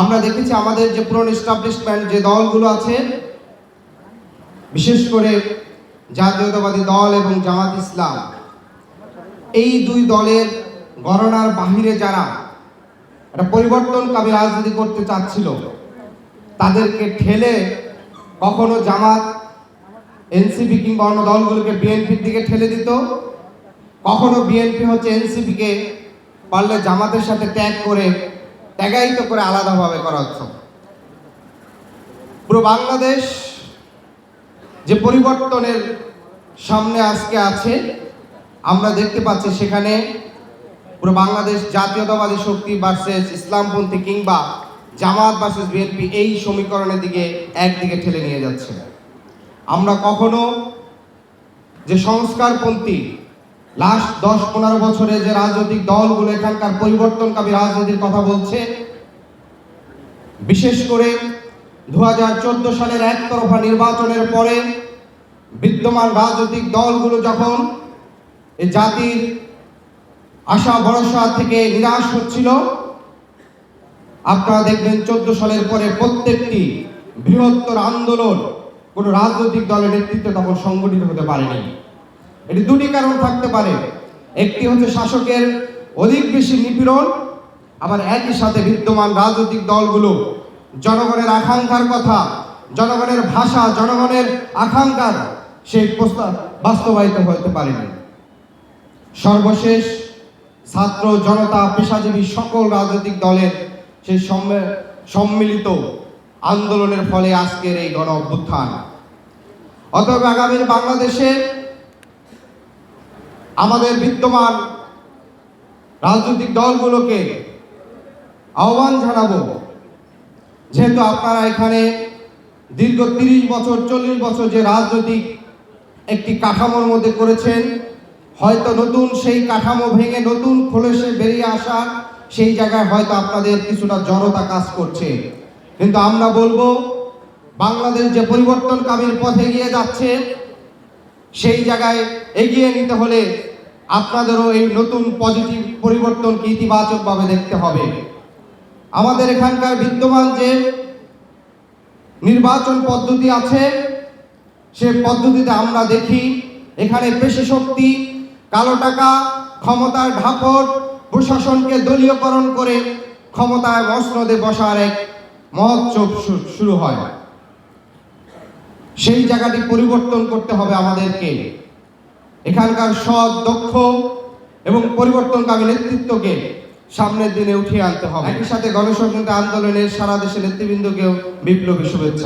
আমরা দেখেছি আমাদের যে পুরনো এস্টাবলিশমেন্ট যে দলগুলো আছে, বিশেষ করে জাতীয়তাবাদী দল এবং জামাত ইসলাম, এই দুই দলের গণনার বাহিরে যারা একটা পরিবর্তনকামী রাজনীতি করতে চাচ্ছিল, তাদেরকে ঠেলে কখনো জামাত, এনসিপি কিংবা অন্য দলগুলোকে বিএনপির দিকে ঠেলে দিত, কখনো বিএনপি হচ্ছে এনসিপিকে পারলে জামাতের সাথে ত্যাগ করে ত্যাগায়িত করে আলাদাভাবে করা হচ্ছে। পুরো বাংলাদেশ যে পরিবর্তনের সামনে আজকে আছে, আমরা দেখতে পাচ্ছি সেখানে পুরো বাংলাদেশ জাতীয়তাবাদী শক্তি ভার্সেস ইসলামপন্থী কিংবা জামাত ভার্সেস বিএনপি এই সমীকরণের দিকে একদিকে ঠেলে নিয়ে যাচ্ছে। আমরা কখনো যে সংস্কারপন্থী লাস্ট দশ পনেরো বছরে যে রাজনৈতিক দলগুলো এখানকার পরিবর্তনকামী রাজনীতির কথা বলছে, বিশেষ করে দু হাজার চোদ্দ সালের একতরফা নির্বাচনের পরে বিদ্যমান রাজনৈতিক দলগুলো যখন এই জাতির আশা, ভরসা থেকে নিরাশ হচ্ছিল, আপনারা দেখবেন চোদ্দ সালের পরে প্রত্যেকটি বৃহত্তর আন্দোলন কোনো রাজনৈতিক দলের নেতৃত্বে তখন সংগঠিত হতে পারেনি। এটি দুটি কারণ থাকতে পারে। একটি হচ্ছে শাসকের অধিক বেশি নিপীড়ন, আবার একই সাথে বিদ্যমান রাজনৈতিক দলগুলো। জনগণের আকাঙ্ক্ষার কথা, জনগণের ভাষা, জনগণের আকাঙ্ক্ষার সেই প্রস্তাব বাস্তবায়িত হতে পারেনি। সর্বশেষ ছাত্র জনতা, পেশাজীবী সকল রাজনৈতিক দলের সেই সম্মে- সম্মিলিত আন্দোলনের ফলে আজকের এই গণ অভ্যুত্থান অতএব আগামীর বাংলাদেশে আমাদের বিদ্যমান রাজনৈতিক দলগুলোকে আহ্বান জানাব। যেহেতু আপনারা এখানে দীর্ঘ তিরিশ বছর, চল্লিশ বছর যে রাজনৈতিক একটি কাঠামোর মধ্যে করেছেন, হয়তো নতুন সেই কাঠামো ভেঙে নতুন খোলসে বেরিয়ে আসা সেই জায়গায় হয়তো আপনাদের কিছুটা জড়তা কাজ করছে। কিন্তু আমরা বলব, বাংলাদেশ যে পরিবর্তনকামীর পথে এগিয়ে যাচ্ছে, সেই জায়গায় এগিয়ে নিতে হলে আপনাদেরও এই নতুন পজিটিভ পরিবর্তনকে ইতিবাচকভাবে দেখতে হবে। আমাদের এখানকার বিদ্যমান যে নির্বাচন পদ্ধতি আছে, সে পদ্ধতিতে আমরা দেখি, এখানে পেশি শক্তি কালো টাকা, ক্ষমতার ঢাপট, প্রশাসনকে দলীয়করণ করে ক্ষমতায় মসনদে বসার এক মহোৎসব শুরু হয়। সেই জায়গাটি পরিবর্তন করতে হবে আমাদেরকে। এখানকার সৎ, দক্ষ এবং পরিবর্তনকামী নেতৃত্বকে সামনের দিনে উঠিয়ে আনতে হবে। একই সাথে গণস্বতন্ত্র আন্দোলনের সারা দেশের নেতৃবৃন্দকেও বিপ্লবী শুভেচ্ছা।